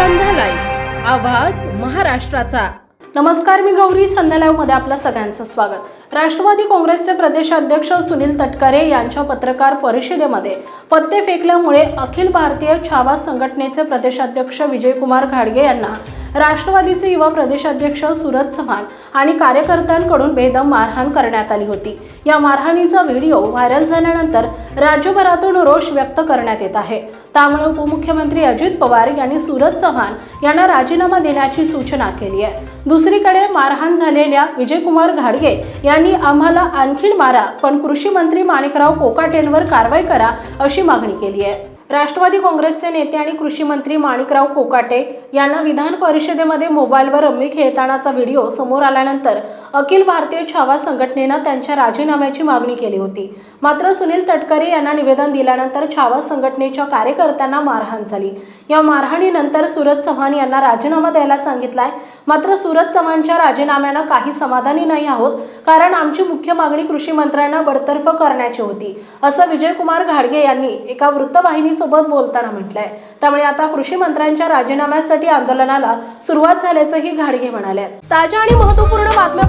संध्या live आवाज महाराष्ट्राचा. नमस्कार मी गौरी. संध्यालाईव्हमध्ये आपलं सगळ्यांचं स्वागत. राष्ट्रवादी काँग्रेसचे प्रदेशाध्यक्ष सुनील तटकरे यांच्या पत्रकार परिषदेमध्ये पत्ते फेकल्यामुळे अखिल भारतीय छावा संघटनेचे प्रदेशाध्यक्ष विजयकुमार घाडगे यांना राष्ट्रवादीचे युवा प्रदेशाध्यक्ष सुरज चव्हाण आणि कार्यकर्त्यांकडून बेदम मारहाण करण्यात आली होती. या मारहाणीचा व्हिडिओ व्हायरल झाल्यानंतर राज्यभरातून रोष व्यक्त करण्यात येत आहे. त्यामुळे उपमुख्यमंत्री अजित पवार यांनी सुरज चव्हाण यांना राजीनामा देण्याची सूचना केली आहे. दुसरीकडे मारहाण झालेल्या विजयकुमार घाडगे यांनी आम्हाला आणखी मारा पण कृषी मंत्री माणिकराव कोकाटेंवर कारवाई करा अशी मागणी केली आहे. राष्ट्रवादी काँग्रेसचे नेते आणि कृषी मंत्री माणिकराव कोकाटे यांना विधान परिषदेमध्ये मोबाईलवर रम्मी खेळतानाचा व्हिडिओ समोर आल्यानंतर अखिल भारतीय छावा संघटनेनं त्यांच्या राजीनाम्याची मागणी केली होती. मात्र सुनील तटकरे यांना निवेदन दिल्यानंतर छावा संघटनेच्या कार्यकर्त्यांना मारहाण झाली. या मारहाणीनंतर सुरज चव्हाण यांना राजीनामा द्यायला सांगितलाय. मात्र सुरज चव्हाणच्या राजीनाम्यानं काही समाधानी नाही आहोत कारण आमची मुख्य मागणी कृषी मंत्र्यांना बडतर्फ करण्याची होती असं विजयकुमार घाडगे यांनी एका वृत्तवाहिनीसोबत बोलताना म्हटलंय. त्यामुळे आता कृषी मंत्र्यांच्या राजीनाम्यासाठी आंदोलनाला सुरुवात झाल्याचंही घाडगे म्हणाले. ताज्या आणि महत्त्वपूर्ण बातम्या